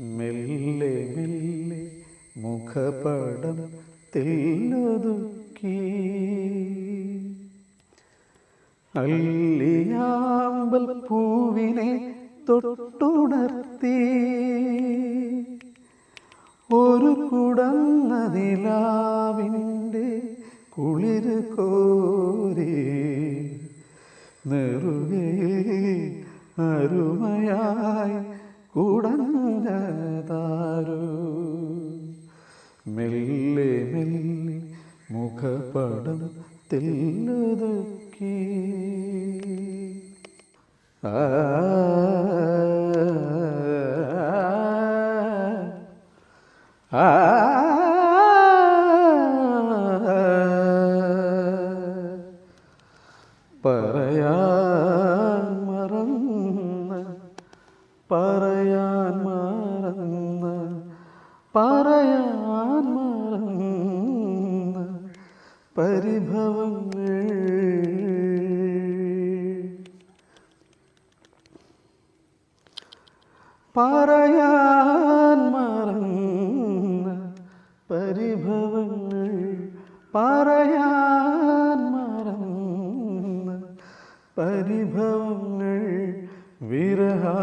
മെല്ലെ മെല്ലെ മുഖപടം തെല്ലൊതുക്കി അല്ലിയാമ്പൽ പൂവിനെ തൊട്ടുണർത്തി. ഒരു കുടന്നതിലാവിന്റെ കുളിര് കോരി. നെറുകയിൽ അരുമയായി കുടഞ്ഞതാരു മെല്ലെ മെല്ലെ മുഖപടം തെല്ലുതുക്കി ആ ആ പറയാൻ പറയാൻ മറന്ന പരിഭവങ്ങൾ പറയാൻ മറന്ന പരിഭവങ്ങൾ പറയാൻ മറന്ന പരിഭവങ്ങൾ വിരഹാർദ്രമായി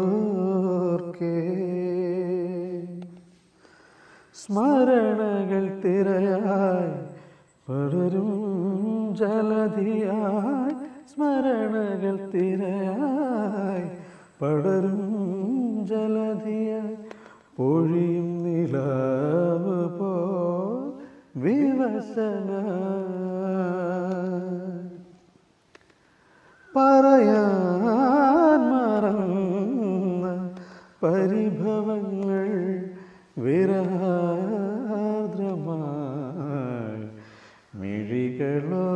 മിഴികളോർക്കേ സ്മരണകൾ തിരയായി പടരും ജലധിയായി സ്മരണകൾ തിരയായി പടരും ജലധിയായി പൊഴിയും നിലാവ് പോ വിവസന പറയാൻ മറന്ന പരിഭവങ്ങൾ വിരഹാർദ്രമായി മിഴികളോ